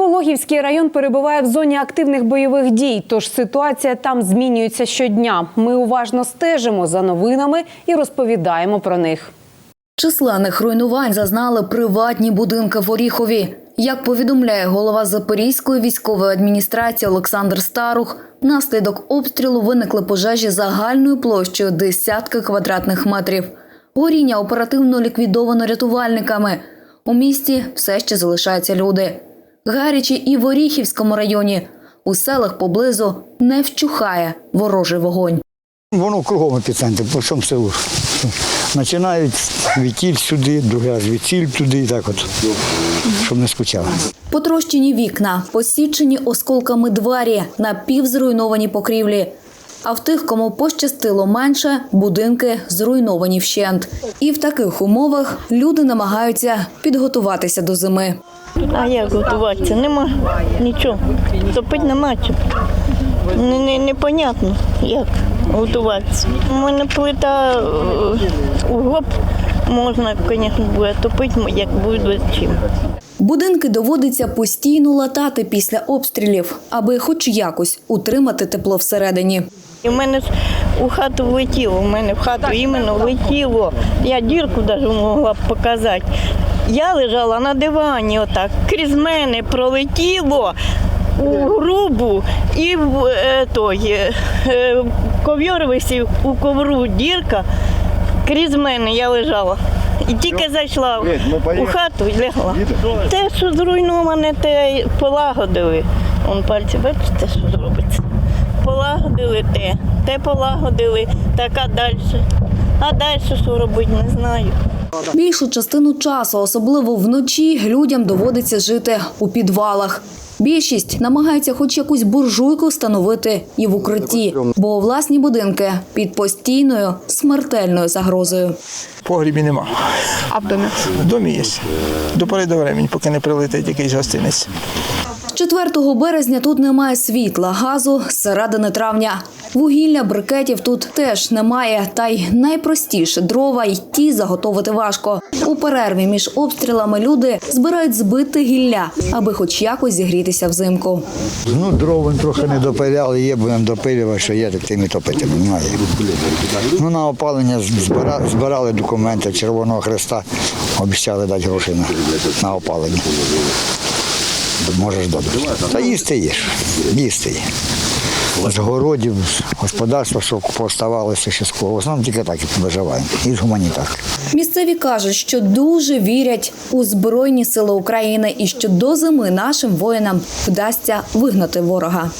Пологівський район перебуває в зоні активних бойових дій, тож ситуація там змінюється щодня. Ми уважно стежимо за новинами і розповідаємо про них. Численних руйнувань зазнали приватні будинки в Оріхові. Як повідомляє голова Запорізької військової адміністрації Олександр Старух, внаслідок обстрілу виникли пожежі загальною площею десятки квадратних метрів. Горіння оперативно ліквідовано рятувальниками. У місті все ще залишаються люди. Гарячі і в Оріхівському районі. У селах поблизу не вщухає ворожий вогонь. Воно кругом епіцентр, по всьому селу. Починають відтіль сюди, другий раз відтіль туди, і так от, щоб не скучали. Потрощені вікна, посічені осколками двері, напівзруйновані покрівлі. А в тих, кому пощастило менше, будинки зруйновані вщент. І в таких умовах люди намагаються підготуватися до зими. А як готуватися? Нема нічого. Топити нема. Не, не, непонятно, як готуватися. У мене плита е, у гоп можна, звісно, буде топити, як буде чим. Будинки доводиться постійно латати після обстрілів, аби хоч якось утримати тепло всередині. І в мене ж у хату влетіло, у мене в хату іменно влетіло. Я дірку навіть могла б показати. Я лежала на дивані, отак, крізь мене пролетіло у грубу і в е, той, е, е, ковьор висів у ковру дірка. Крізь мене я лежала. І тільки зайшла у хату і лягла. Те, що зруйноване, те полагодили. Он пальці, бачите, що зробиться. Полагодили те, те полагодили, так а далі. А далі що робити, не знаю. Більшу частину часу, особливо вночі, людям доводиться жити у підвалах. Більшість намагається хоч якусь буржуйку встановити і в укритті, бо власні будинки під постійною смертельною загрозою. Погрібі нема. А в домі? В домі є. До пори до времени, поки не прилетить якийсь гостинець. 4 березня тут немає світла, газу середини травня. Вугілля, брикетів тут теж немає, та й найпростіше дрова й ті заготовити важко. У перерві між обстрілами люди збирають збите гілля, аби хоч якось зігрітися взимку. Ну, дров трохи не допиляли, є, будемо допилювати, що є, так тим і топити немає. Ну, на опалення збира- збирали документи Червоного Христа, обіцяли дати гроші на опалення. Можеш добре. Та їсти їш, їсти. З городів, з господарства, що поставалося ще з кого. Основному тільки так і виживаємо. І з гуманітарки. Місцеві кажуть, що дуже вірять у збройні сили України і що до зими нашим воїнам вдасться вигнати ворога.